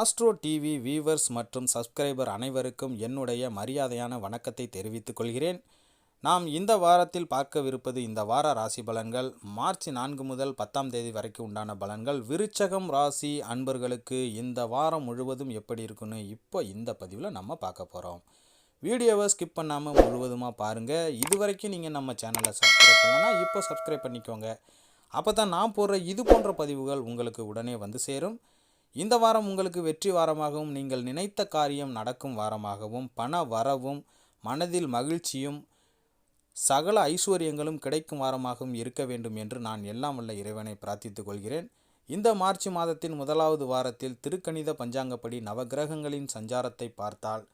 Astro TV viewers மற்றும் subscriber அனைவருக்கும் என்னுடைய மரியாதையான வணக்கத்தை தெரிவித்துக் கொள்கிறேன். நாம் இந்த வாரத்தில் பார்க்கவிருப்பது இந்த வார ராசி பலன்கள். மார்ச் நான்கு முதல் பத்தாம் தேதி வரைக்கும் உண்டான பலன்கள். விருச்சகம் ராசி அன்பர்களுக்கு இந்த வாரம் முழுவதும் எப்படி இருக்குன்னு இப்போ இந்த பதிவில் நம்ம பார்க்க போகிறோம் வீடியோவை ஸ்கிப் பண்ணாமல் முழுவதுமாக பாருங்கள் இது வரைக்கும் நீங்கள் நம்ம சேனலை சப்ஸ்கிரைப் பண்ணலன்னா இப்போ சப்ஸ்கிரைப் பண்ணிக்கோங்க. அப்போ தான் நான் போடுற இது போன்ற பதிவுகள் உங்களுக்கு உடனே வந்து சேரும். இந்த வாரம் உங்களுக்கு வெற்றி வாரமாகவும் நீங்கள் நினைத்த காரியம் நடக்கும் வாரமாகவும் பண வரவும் மனதில் மகிழ்ச்சியும் சகல ஐஸ்வர்யங்களும் கிடைக்கும் வாரமாகவும் இருக்க வேண்டும் என்று நான் எல்லாம் வல்ல இறைவனை பிரார்த்தித்துக் கொள்கிறேன். இந்த மார்ச் மாதத்தின் முதலாவது வாரத்தில் திருக்கணித பஞ்சாங்கப்படி நவகிரகங்களின் சஞ்சாரத்தை பார்த்தால்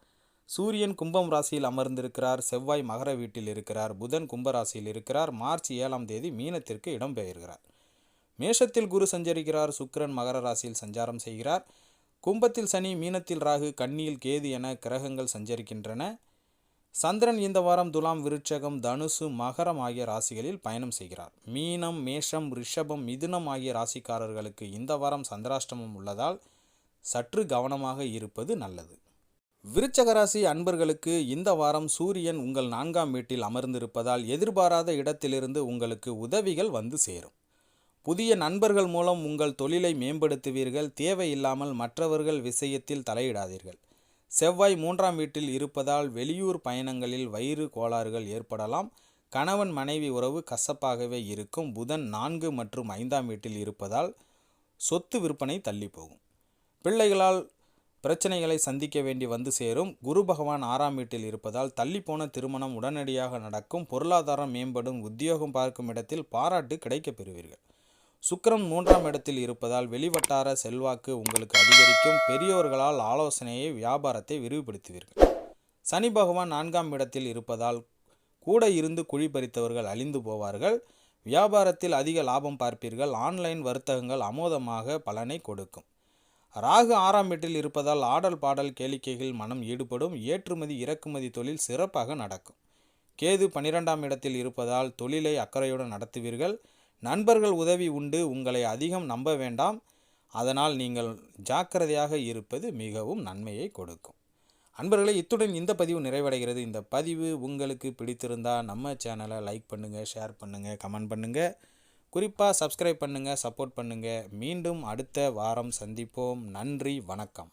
சூரியன் கும்பம் ராசியில் அமர்ந்திருக்கிறார் செவ்வாய் மகர வீட்டில் இருக்கிறார் புதன் கும்பராசியில் இருக்கிறார் மார்ச் ஏழாம் தேதி மீனத்திற்கு இடம்பெயர்கிறார். மேஷத்தில் குரு சஞ்சரிக்கிறார் சுக்கிரன் மகர ராசியில் சஞ்சாரம் செய்கிறார். கும்பத்தில் சனி மீனத்தில் ராகு கண்ணியில் கேது என கிரகங்கள் சஞ்சரிக்கின்றன. சந்திரன் இந்த வாரம் துலாம் விருட்சகம் தனுசு மகரம் ஆகிய ராசிகளில் பயணம் செய்கிறார். மீனம் மேஷம் ரிஷபம் மிதுனம் ஆகிய ராசிக்காரர்களுக்கு இந்த வாரம் சந்திராஷ்டமம் உள்ளதால் சற்று கவனமாக இருப்பது நல்லது. விருச்சக ராசி அன்பர்களுக்கு இந்த வாரம் சூரியன் உங்கள் நான்காம் வீட்டில் அமர்ந்திருப்பதால் எதிர்பாராத இடத்திலிருந்து உங்களுக்கு உதவிகள் வந்து சேரும். புதிய நண்பர்கள் மூலம் உங்கள் தொழிலை மேம்படுத்துவீர்கள் தேவையில்லாமல் மற்றவர்கள் விஷயத்தில் தலையிடாதீர்கள். செவ்வாய் மூன்றாம் வீட்டில் இருப்பதால் வெளியூர் பயணங்களில் வயிறு கோளாறுகள் ஏற்படலாம். கணவன் மனைவி உறவு கசப்பாகவே இருக்கும். புதன் நான்கு மற்றும் ஐந்தாம் வீட்டில் இருப்பதால் சொத்து விற்பனை தள்ளி போகும் பிள்ளைகளால் பிரச்சனைகளை சந்திக்க வேண்டி வந்து சேரும். குரு பகவான் ஆறாம் வீட்டில் இருப்பதால் தள்ளிப்போன திருமணம் உடனடியாக நடக்கும். பொருளாதாரம் மேம்படும். உத்தியோகம் பார்க்கும் இடத்தில் பாராட்டு கிடைக்கப் பெறுவீர்கள். சுக்கிரன் மூன்றாம் இடத்தில் இருப்பதால் வெளிவட்டார செல்வாக்கு உங்களுக்கு அதிகரிக்கும். பெரியோர்களால் ஆலோசனையை வியாபாரத்தை விரிவுபடுத்துவீர்கள். சனி பகவான் நான்காம் இடத்தில் இருப்பதால் கூட இருந்து குழி பறித்தவர்கள் அழிந்து போவார்கள். வியாபாரத்தில் அதிக லாபம் பார்ப்பீர்கள். ஆன்லைன் வர்த்தகங்கள் அமோதமாக பலனை கொடுக்கும். ராகு ஆறாம் வீட்டில் இருப்பதால் ஆடல் பாடல் கேளிக்கைகள் மனம் ஈடுபடும். ஏற்றுமதி இறக்குமதி தொழில் சிறப்பாக நடக்கும். கேது பனிரெண்டாம் இடத்தில் இருப்பதால் தொழிலை அக்கறையுடன் நடத்துவீர்கள். நண்பர்கள் உதவி உண்டு உங்களை அதிகம் நம்ப வேண்டாம். அதனால் நீங்கள் ஜாக்கிரதையாக இருப்பது மிகவும் நன்மையை கொடுக்கும். அன்பர்களே இத்துடன் இந்த பதிவு நிறைவடைகிறது. இந்த பதிவு உங்களுக்கு பிடித்திருந்தால் நம்ம சேனலை லைக் பண்ணுங்கள் ஷேர் பண்ணுங்கள் கமெண்ட் பண்ணுங்கள் குறிப்பாக சப்ஸ்கிரைப் பண்ணுங்கள் சப்போர்ட் பண்ணுங்கள் மீண்டும் அடுத்த வாரம் சந்திப்போம். நன்றி வணக்கம்.